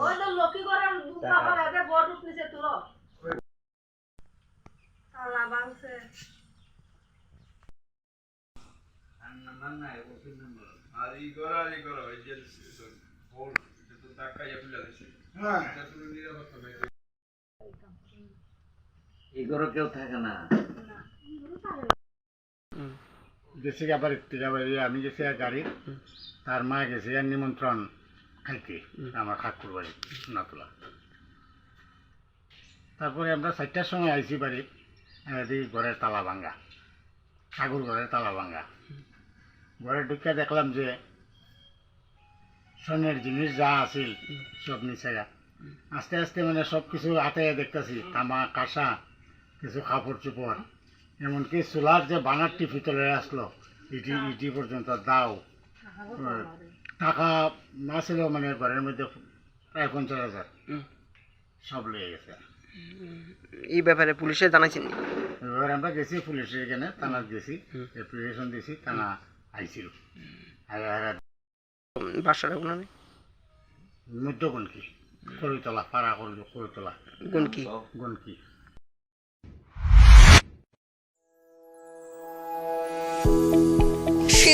ওই তো করার করে তুলো তালা এগুলো কেউ থাকে না। গেছি আবার একটু যাবার আমি গেছি আর গাড়ি তার মা গেছে আর নিমন্ত্রণ। খাইতে আমার ঠাকুর বাড়ি নাতলা। তারপরে আমরা চারটার সময় আইসি বাড়ি ঘরের তালা ভাঙ্গা ঠাকুর ঘরের তালা ভাঙ্গা ঘরে ঢুকে দেখলাম যে স্বর্ণের জিনিস যা আছিল সব নিচে গা। আস্তে আস্তে মানে সব কিছু হাতে দেখতেছি তামা কাঁসা কিছু কাপড় চোপড় এমনকি চুলার যে বানারটি ভিতরে আসলো ইটি ইটি পর্যন্ত দাও। হ্যাঁ। টাকা না ছিল মানে ঘরের মধ্যে প্রায় পঞ্চাশ হাজার। সব লেগে গেছে। এই ব্যাপারে পুলিশে জানাইছেন এবার আমরা গেছি পুলিশের এখানে থানার গেছি অ্যাপ্লিকেশন দিয়েছি থানা আইছিল। আর আর বাসাটা ওখানে মধ্যগণকি করতলা পাড়া করল করতলা। গুণ কি গণকি।